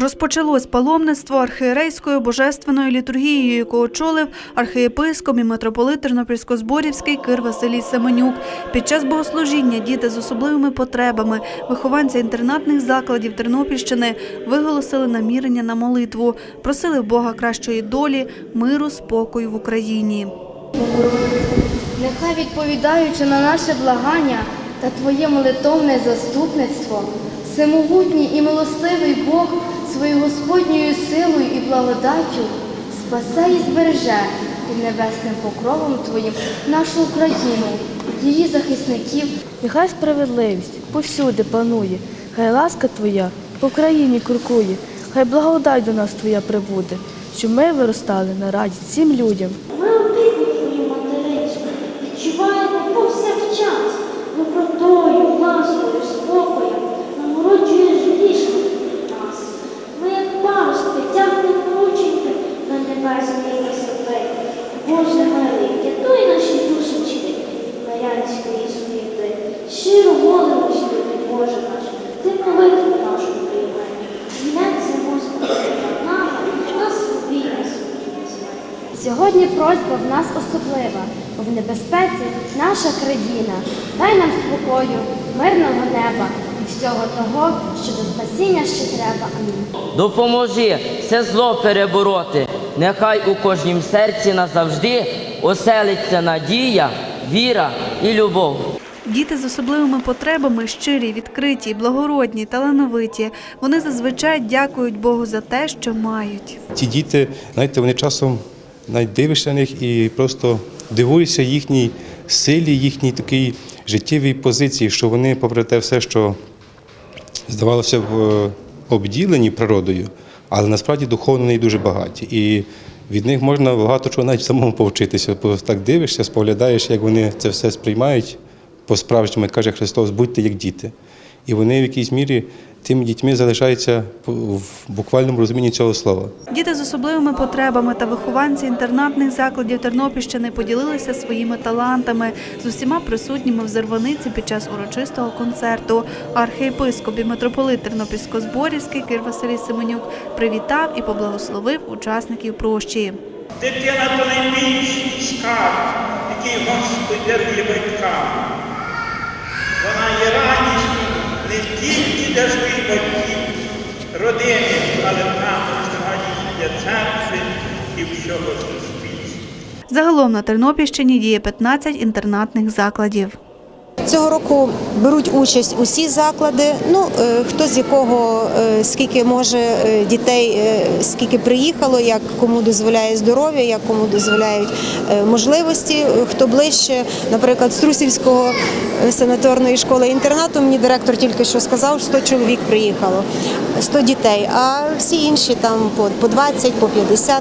Розпочалось паломництво архієрейською божественною літургією, яку очолив архієпископ і митрополит Тернопільсько-Зборівський Кир Василій Семенюк. Під час богослужіння діти з особливими потребами, вихованці інтернатних закладів Тернопільщини виголосили намірення на молитву, просили Бога кращої долі, миру, спокою в Україні. Нехай відповідаючи на наше благання та Твоє молитовне заступництво, всемогутній і милостивий Бог своєю Господньою силою і благодаттю спасе і збереже під небесним покровом Твоїм нашу Україну, її захисників. Нехай справедливість повсюди панує, хай ласка Твоя по країні крокує, хай благодать до нас Твоя прибуде, щоб ми виростали на радість всім людям. Ми обидні твою материнську, відчуваємо повсякчас, добротою, мирянської суєти. Щиро молимось тобі, Боже наш, ти молитву нашу приймай. Зглянься, Господи, над нами, нас війна свої Сьогодні просьба в нас особлива, бо в небезпеці наша країна. Дай нам спокою, мирного неба і всього того, що до спасіння ще треба. Амінь. Допоможи все зло перебороти. Нехай у кожнім серці назавжди оселиться надія, віра і любов. Діти з особливими потребами щирі, відкриті, благородні, талановиті. Вони зазвичай дякують Богу за те, що мають. Ті діти, знаєте, вони часом навіть дивишся на них і просто дивуєшся їхній силі, їхній такій життєвій позиції, що вони, попри те все, що здавалося б е, обділені природою, але насправді духовно вони дуже багаті. І від них можна багато чого навіть самому повчитися. Бо так дивишся, споглядаєш, як вони це все сприймають по-справжньому, каже Христос, будьте як діти. І вони в якійсь мірі тими дітьми залишаються в буквальному розумінні цього слова. Діти з особливими потребами та вихованці інтернатних закладів Тернопільщини поділилися своїми талантами з усіма присутніми в Зерваниці під час урочистого концерту. Архієпископ і митрополит Тернопільсько-Зборівський Кир Василій Семенюк привітав і поблагословив учасників прощі. Дитина то найбільший скарб, який Господь дарує батькам. Але також суспільства. Загалом на Тернопільщині діє 15 інтернатних закладів. Цього року беруть участь усі заклади. Ну е, хто з якого е, скільки може е, дітей, скільки приїхало, як кому дозволяє здоров'я, як кому дозволяють можливості. Хто ближче, наприклад, з Трусівського санаторної школи інтернату, мені директор тільки що сказав, 100 чоловік приїхало, 100 дітей. А всі інші там по 20, по 50.